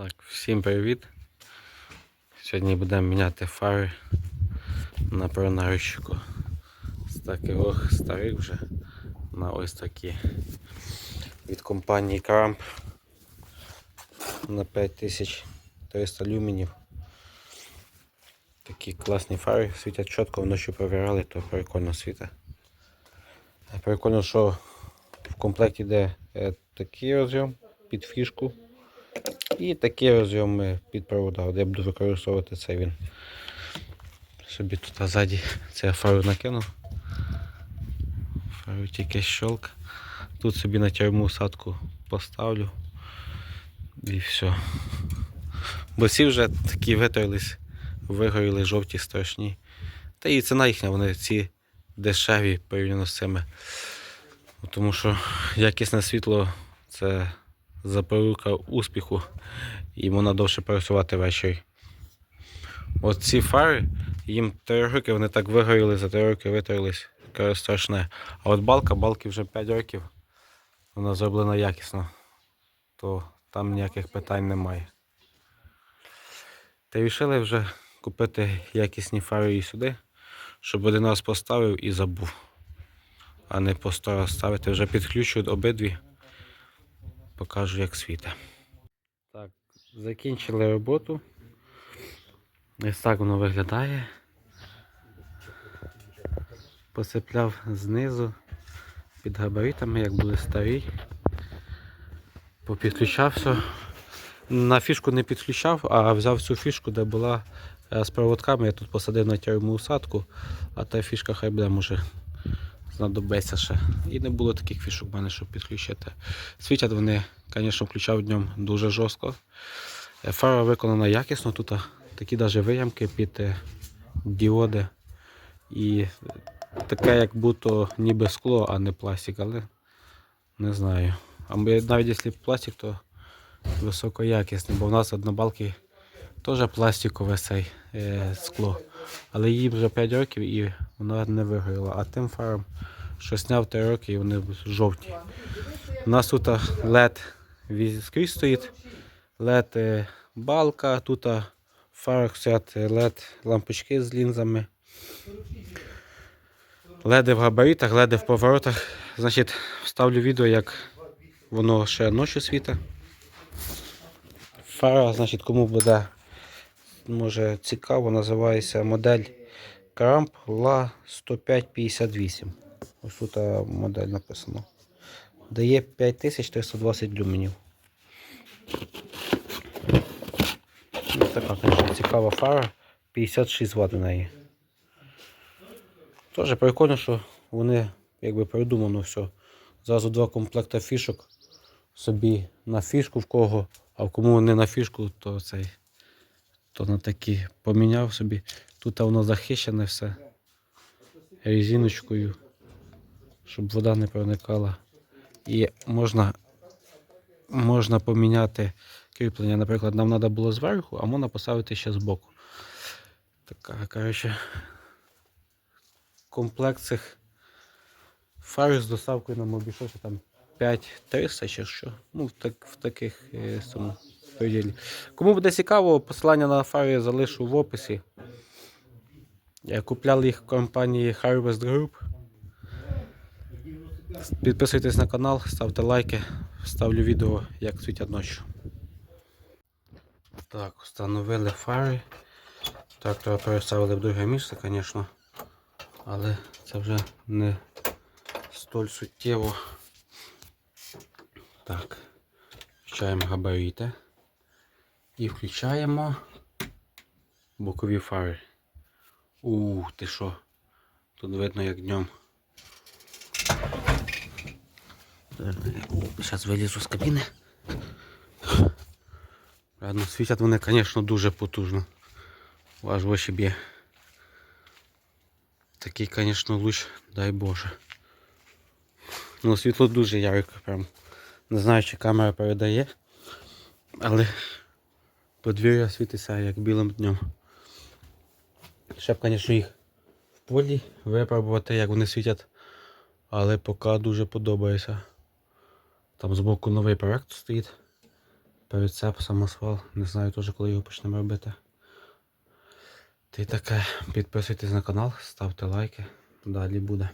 Так, всім привіт. Сьогодні будемо міняти фари на пронарщику. З таких старих вже на ось такі. Від компанії Крамп на 5300 люменів. Такі класні фари, світять чітко, вночі провіряли, то прикольно світить. Прикольно, що в комплекті йде е, такий розйом під фішку. І такі розйоми під провода. От Я буду використовувати цей він. Собі тут ззаді це фару накинув. Фару тільки щелк. Тут собі на тюрму садку поставлю. І все. Бо ці вже такі витерлись, вигоріли жовті страшні. Та і ціна їхня, вони ці дешеві порівняно з цими. Тому що якісне світло це запорука успіху і вона довше працювати ввечері. От ці фари, їм 3 роки, вони так вигоріли, за 3 роки витерлись. Таке страшне. А от балка, балки вже 5 років, вона зроблена якісно, то там ніяких питань немає. Та вирішили вже купити якісні фари і сюди, щоб один раз поставив і забув. А не по сто раз ставити. Вже підключу обидві покажу, як світе. Так, закінчили роботу. Ось так воно виглядає. Посипляв знизу під габаритами, як були старі. Попідключав все. На фішку не підключав, а взяв цю фішку, де була е, з проводками. Я тут посадив на тюрму усадку, а та фішка хай буде може знадобиться ще. І не було таких фішок в мене, щоб підключити. Світять вони, звісно, включав днем дуже жорстко. Е, Фара виконана якісно, тут такі навіть виямки під е, діоди. І таке, як будто ніби скло, а не пластик, але не знаю. А навіть якщо пластик, то високоякісний, бо в нас однобалки теж пластикове цей е, скло. Але їй вже 5 років і вона не вигоріла. А тим фарам, що сняв 3 роки, і вони жовті. У нас тут LED скрізь стоїть, LED е, балка, тут в фарах стоять LED лампочки з лінзами. LED в габаритах, LED в поворотах. Значить, вставлю відео, як воно ще ночі світить. Фара, значить, кому буде може цікаво, називається модель Cramp La 10558. Ось тут модель написано. Дає 5320 люменів. Ну, така, звісно, цікава фара. 56 Вт у неї. Теж прикольно, що вони якби придумано все. Зразу два комплекти фішок собі на фішку в кого, а в кому не на фішку, то цей то на такі поміняв собі. Тут воно захищене все резиночкою, щоб вода не проникала. І можна, можна поміняти кріплення. Наприклад, нам треба було зверху, а можна поставити ще збоку. Така, коротше, комплект цих фар з доставкою нам обійшовся там 5300 чи що. Ну, в, так, в таких е, сумах. Кому буде цікаво, посилання на фари залишу в описі. Я купляв їх в компанії Harvest Group. Підписуйтесь на канал, ставте лайки, ставлю відео, як світять ночі. Так, встановили фари. Трактора переставили в друге місце, звісно. Але це вже не столь суттєво. Так, включаємо габарити. І включаємо бокові фари. У, ти що? Тут видно як днем. Зараз вилізу з кабіни. Ладно, світять вони, звісно, дуже потужно. Ваш очі б'є. Такий, звісно, луч, дай Боже. Ну, світло дуже ярко, прям. Не знаю, чи камера передає, але подвір'я світиться як білим днем. Ще б, звісно, їх в полі випробувати, як вони світять. Але поки дуже подобається. Там збоку новий проект стоїть. Прицеп, самосвал. Не знаю теж, коли його почнемо робити. Ти таке. Підписуйтесь на канал, ставте лайки. Далі буде.